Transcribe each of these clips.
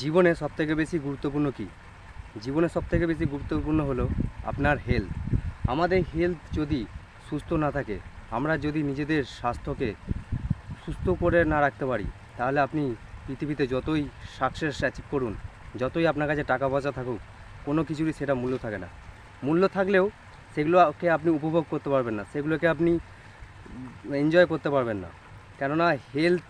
জীবনে সবথেকে বেশি গুরুত্বপূর্ণ কী? জীবনে সবথেকে বেশি গুরুত্বপূর্ণ হলো আপনার হেলথ আমাদের হেলথ যদি সুস্থ না থাকে, আমরা যদি নিজেদের স্বাস্থ্যকে সুস্থ করে না রাখতে পারি, তাহলে আপনি পৃথিবীতে যতই সাকসেস অ্যাচিভ করুন, যতই আপনার কাছে টাকা পয়সা থাকুক, কোনো কিছুরই সেটা মূল্য থাকে না। মূল্য থাকলেও সেগুলোকে আপনি উপভোগ করতে পারবেন না, সেগুলোকে আপনি এনজয় করতে পারবেন না। কেননা হেলথ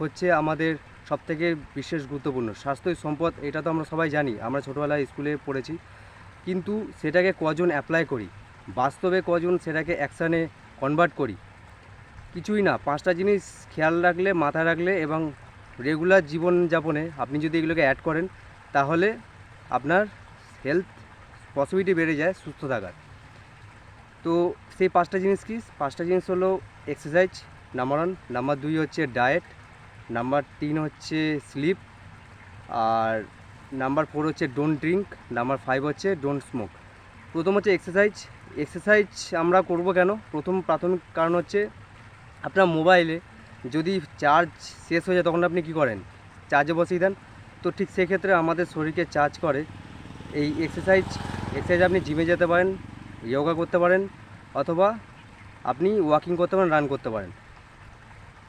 হচ্ছে আমাদের সবথেকে বিশেষ গুরুত্বপূর্ণ। স্বাস্থ্যই সম্পদ, এটা তো আমরা সবাই জানি, আমরা ছোটোবেলায় স্কুলে পড়েছি। কিন্তু সেটাকে কজন অ্যাপ্লাই করি? বাস্তবে কজন সেটাকে অ্যাকশানে কনভার্ট করি? কিছুই না, পাঁচটা জিনিস খেয়াল রাখলে, মাথায় রাখলে এবং রেগুলার জীবনযাপনে আপনি যদি এগুলোকে অ্যাড করেন, তাহলে আপনার হেলথ পসিবিলিটি বেড়ে যায় সুস্থ থাকার। তো সেই পাঁচটা জিনিস কি? পাঁচটা জিনিস হলো এক্সারসাইজ নাম্বার ওয়ান নাম্বার দুই হচ্ছে ডায়েট নাম্বার তিন হচ্ছে স্লিপ আর নাম্বার ফোর হচ্ছে ডোন্ট ড্রিঙ্ক নাম্বার ফাইভ হচ্ছে ডোন্ট স্মোক প্রথম হচ্ছে এক্সারসাইজ এক্সারসাইজ আমরা করব কেন? প্রথম প্রাথমিক কারণ হচ্ছে আপনার মোবাইলে যদি চার্জ শেষ হয়ে যায়, তখন আপনি কি করেন? চার্জে বসিয়ে দেন। তো ঠিক সেক্ষেত্রে আমাদের শরীরকে চার্জ করে। এই এক্সারসাইজ এক্সারসাইজ আপনি জিমে যেতে পারেন যোগা করতে পারেন, অথবা আপনি ওয়াকিং করতে পারেন রান করতে পারেন।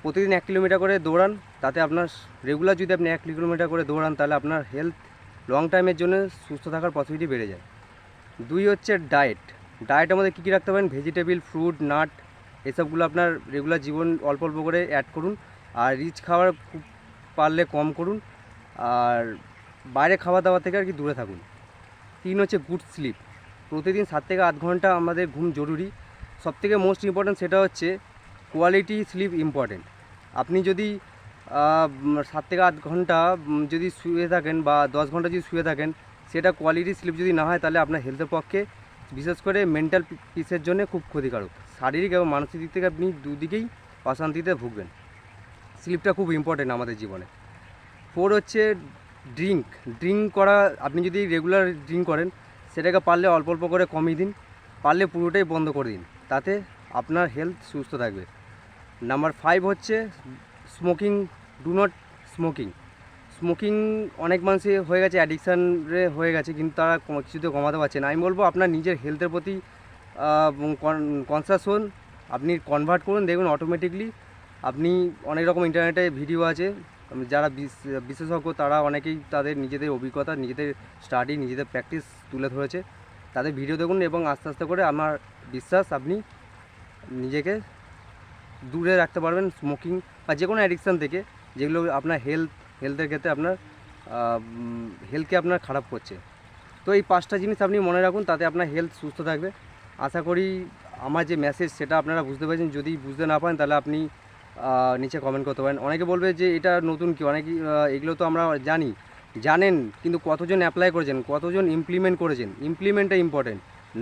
প্রতিদিন এক কিলোমিটার করে দৌড়ান। তাতে আপনার রেগুলার যদি আপনি এক কিলোমিটার করে দৌড়ান, তাহলে আপনার হেলথ লং টাইমের জন্য সুস্থ থাকার পসিবিলিটি বেড়ে যায়। দুই হচ্ছে ডায়েট ডায়েটের মধ্যে কী কী রাখতে পারেন? ভেজিটেবিল ফ্রুট নাট এসবগুলো আপনার রেগুলার জীবন অল্প অল্প করে অ্যাড করুন। আর রিচ খাবার খুব পারলে কম করুন। আর বাইরে খাওয়া দাওয়া থেকে আর কি দূরে থাকুন। তিন হচ্ছে গুড স্লিপ প্রতিদিন সাত থেকে আট ঘণ্টা আমাদের ঘুম জরুরি। সবথেকে মোস্ট ইম্পর্ট্যান্ট সেটা হচ্ছে কোয়ালিটি স্লিপ ইম্পর্ট্যান্ট আপনি যদি সাত থেকে আট ঘণ্টা যদি শুয়ে থাকেন বা দশ ঘণ্টা যদি শুয়ে থাকেন, সেটা কোয়ালিটি স্লিপ যদি না হয়, তাহলে আপনার হেলথের পক্ষে, বিশেষ করে মেন্টাল পিসের জন্য খুব ক্ষতিকারক। শারীরিক এবং মানসিক দিক থেকে আপনি দুদিকেই অশান্তিতে ভুগবেন। স্লিপটা খুব ইম্পর্টেন্ট আমাদের জীবনে। ফোর হচ্ছে ড্রিঙ্ক ড্রিঙ্ক করা, আপনি যদি রেগুলার ড্রিঙ্ক করেন, সেটাকে পারলে অল্প অল্প করে কমিয়ে দিন, পারলে পুরোটাই বন্ধ করে দিন। তাতে আপনার হেলথ সুস্থ থাকবে। নাম্বার ফাইভ হচ্ছে smoking do not smoking smoking অনেক মানুষই হয়ে গেছে অ্যাডিকশানে হয়ে গেছে, কিন্তু তারা কিছুতে কমাতে পারছে না। আমি বলব আপনার নিজের হেলথের প্রতি কনসাস হন। আপনি কনভার্ট করুন, দেখুন অটোমেটিকলি আপনি অনেক রকম ইন্টারনেটে ভিডিও আছে। যারা বিশ- বিশেষজ্ঞ, তারা অনেকেই তাদের নিজেদের অভিজ্ঞতা, নিজেদের স্টাডি নিজেদের প্র্যাকটিস তুলে ধরেছে। তাদের ভিডিও দেখুন এবং আস্তে আস্তে করে আমার বিশ্বাস আপনি নিজেকে দূরে রাখতে পারবেন স্মোকিং বা যে কোনো অ্যাডিকশান থেকে। যেগুলো আপনার হেলথ হেলথের ক্ষেত্রে আপনার হেলথকে আপনার খারাপ করছে। তো এই পাঁচটা জিনিস আপনি মনে রাখুন, তাতে আপনার হেলথ সুস্থ থাকবে। আশা করি আমার যে মেসেজ সেটা আপনারা বুঝতে পেরেছেন। যদি বুঝতে না পারেন, তাহলে আপনি নিচে কমেন্ট করতে পারেন। অনেকে বলবে যে, এটা নতুন কি? অনেকে এগুলো তো আমরা জানি। জানেন, কিন্তু কতজন অ্যাপ্লাই করেছেন? কতজন ইমপ্লিমেন্ট করেছেন? ইমপ্লিমেন্টটা ইম্পর্টেন্ট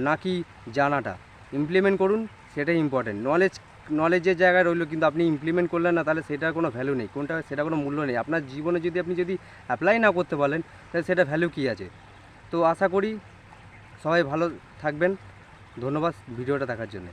নাকি জানাটা? ইমপ্লিমেন্ট করুন, সেটাই ইম্পর্টেন্ট নলেজ নলেজের জায়গায় রইল, কিন্তু আপনি ইমপ্লিমেন্ট করলেন না, তাহলে সেটার কোনো ভ্যালু নেই। কোনটা সেটা কোনো মূল্য নেই। আপনার জীবনে যদি আপনি যদি অ্যাপ্লাই না করতে পারেন তাহলে সেটা ভ্যালু কী আছে? তো আশা করি সবাই ভালো থাকবেন। ধন্যবাদ ভিডিওটা দেখার জন্য।